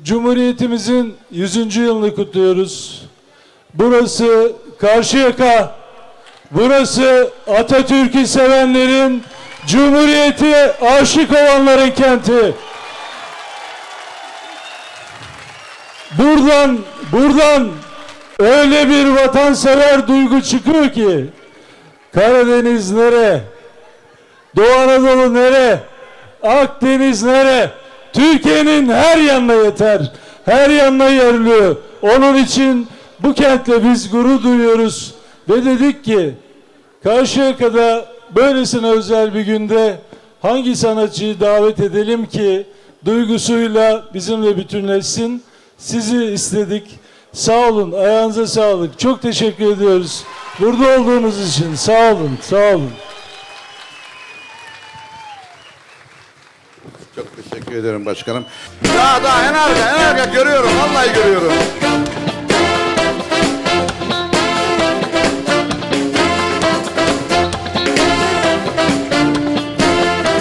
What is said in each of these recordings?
Cumhuriyetimizin 100. yılını kutluyoruz. Burası Karşıyaka. Burası Atatürk'ü sevenlerin, Cumhuriyeti aşık olanların kenti. Buradan, buradan öyle bir vatansever duygu çıkıyor ki Karadeniz nere? Doğu Anadolu nere? Akdeniz nere? Türkiye'nin her yanına yeter. Her yanına yerliyor. Onun için bu kentle biz gurur duyuyoruz. Ve dedik ki Karşıyaka'da böylesine özel bir günde hangi sanatçıyı davet edelim ki duygusuyla bizimle bütünleşsin. Sizi istedik. Sağ olun. Ayağınıza sağlık. Çok teşekkür ediyoruz. Burada olduğunuz için. Sağ olun. Sağ olun. Çok teşekkür ederim başkanım. Daha daha en arka en arka görüyorum vallahi görüyorum.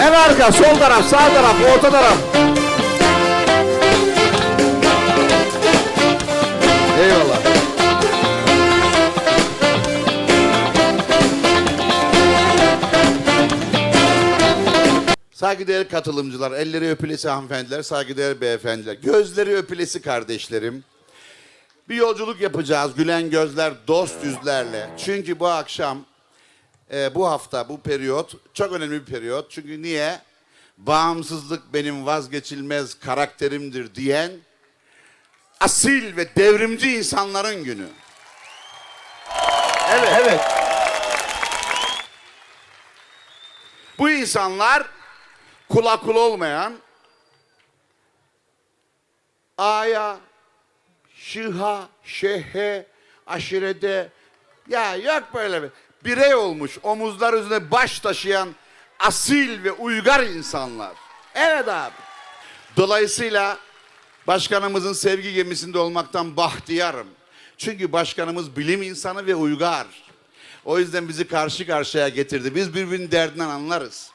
En arka sol taraf sağ taraf orta taraf. Saygıdeğer katılımcılar, elleri öpülesi hanımefendiler, saygıdeğer beyefendiler, gözleri öpülesi kardeşlerim. Bir yolculuk yapacağız gülen gözler, dost yüzlerle. Çünkü bu akşam, e, bu hafta, bu periyot çok önemli bir periyot. Çünkü niye? Bağımsızlık benim vazgeçilmez karakterimdir diyen asil ve devrimci insanların günü. Evet. Evet. Bu insanlar kula kul olmayan aya, şıha, şehe, aşirede ya yok böyle bir birey olmuş omuzlar üzerine baş taşıyan asil ve uygar insanlar. Evet abi. Dolayısıyla başkanımızın sevgi gemisinde olmaktan bahtiyarım. Çünkü başkanımız bilim insanı ve uygar. O yüzden bizi karşı karşıya getirdi. Biz birbirinin derdinden anlarız.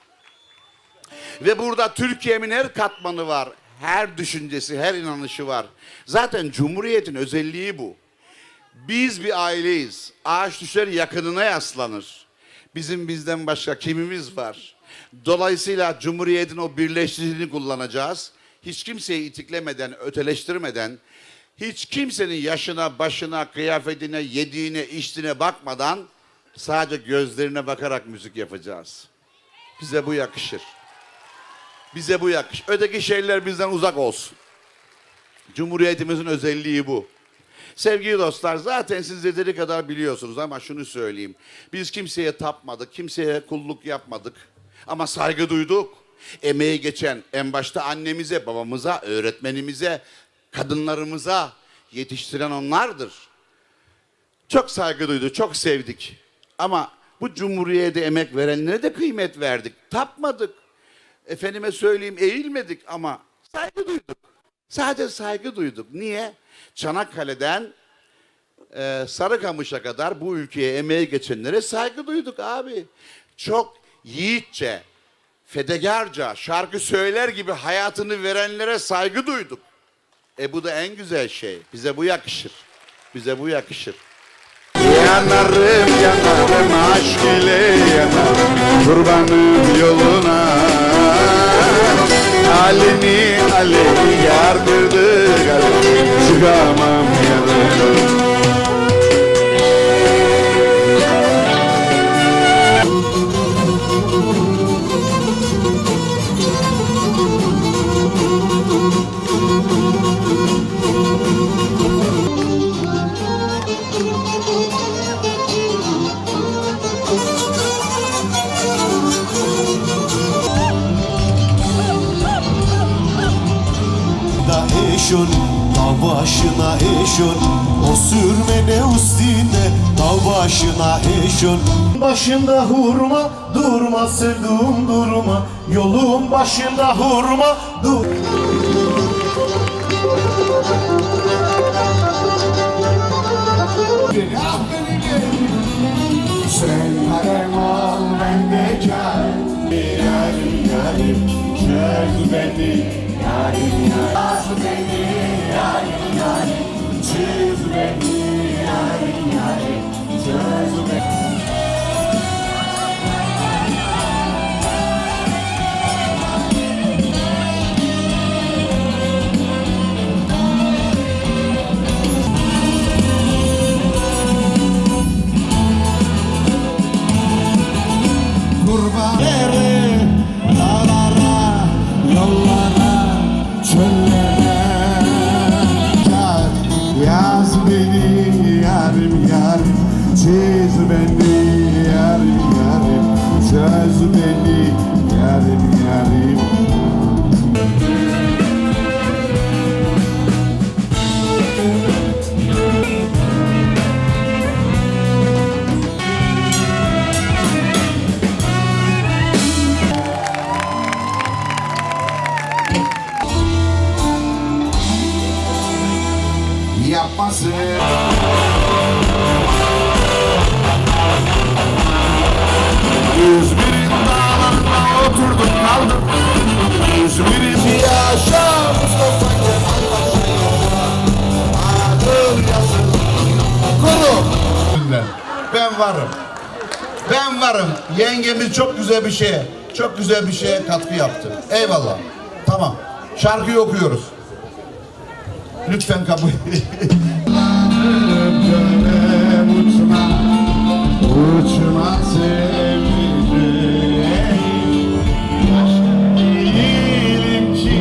Ve burada Türkiye'nin her katmanı var. Her düşüncesi, her inanışı var. Zaten Cumhuriyet'in özelliği bu. Biz bir aileyiz. Ağaç düşer yakınına yaslanır. Bizim bizden başka kimimiz var? Dolayısıyla Cumhuriyet'in o birleştiriciliğini kullanacağız. Hiç kimseyi itiklemeden, öteleştirmeden, hiç kimsenin yaşına, başına, kıyafetine, yediğine, içtiğine bakmadan sadece gözlerine bakarak müzik yapacağız. Bize bu yakışır. Bize bu yakış. Öteki şeyler bizden uzak olsun. Cumhuriyetimizin özelliği bu. Sevgili dostlar zaten siz yeteri kadar biliyorsunuz ama şunu söyleyeyim. Biz kimseye tapmadık, kimseye kulluk yapmadık. Ama saygı duyduk. Emeği geçen en başta annemize, babamıza, öğretmenimize, kadınlarımıza yetiştiren onlardır. Çok saygı duydu, çok sevdik. Ama bu cumhuriyete emek verenlere de kıymet verdik. Tapmadık. Efendime söyleyeyim eğilmedik ama saygı duyduk. Sadece saygı duyduk. Niye? Çanakkale'den e, Sarıkamış'a kadar bu ülkeye emeği geçenlere saygı duyduk abi. Çok yiğitçe, fedakarca, şarkı söyler gibi hayatını verenlere saygı duyduk. E bu da en güzel şey. Bize bu yakışır. Bize bu yakışır. Yanarım yanarım aşk ile yanarım Kurbanım yoluna. Halini aleni yardırdı kalbim Çıkamam başına eşon O sürme ne üstüne Dağ başına eşon Başında hurma Durma sevduğum durma. Yolun başında hurma Dur Çiz beni yarim yarim Çöz beni yarim yarim varım Ben varım Yengemiz çok güzel bir şeye Çok güzel bir şeye katkı yaptı Eyvallah Tamam Şarkıyı okuyoruz Lütfen kabul uçma, uçma Aşk değilim ki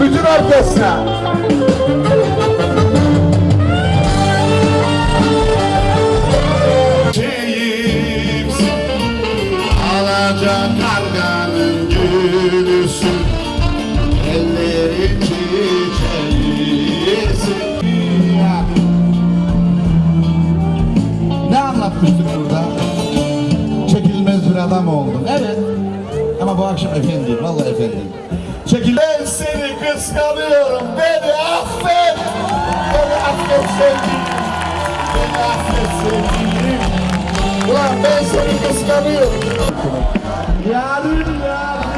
Bütün orkestra Çekil... Ben seni kıskanıyorum. Beni affet. Beni affet sevgilim. Beni affet sevgilim. Ulan ben seni kıskanıyorum. Yarim yarim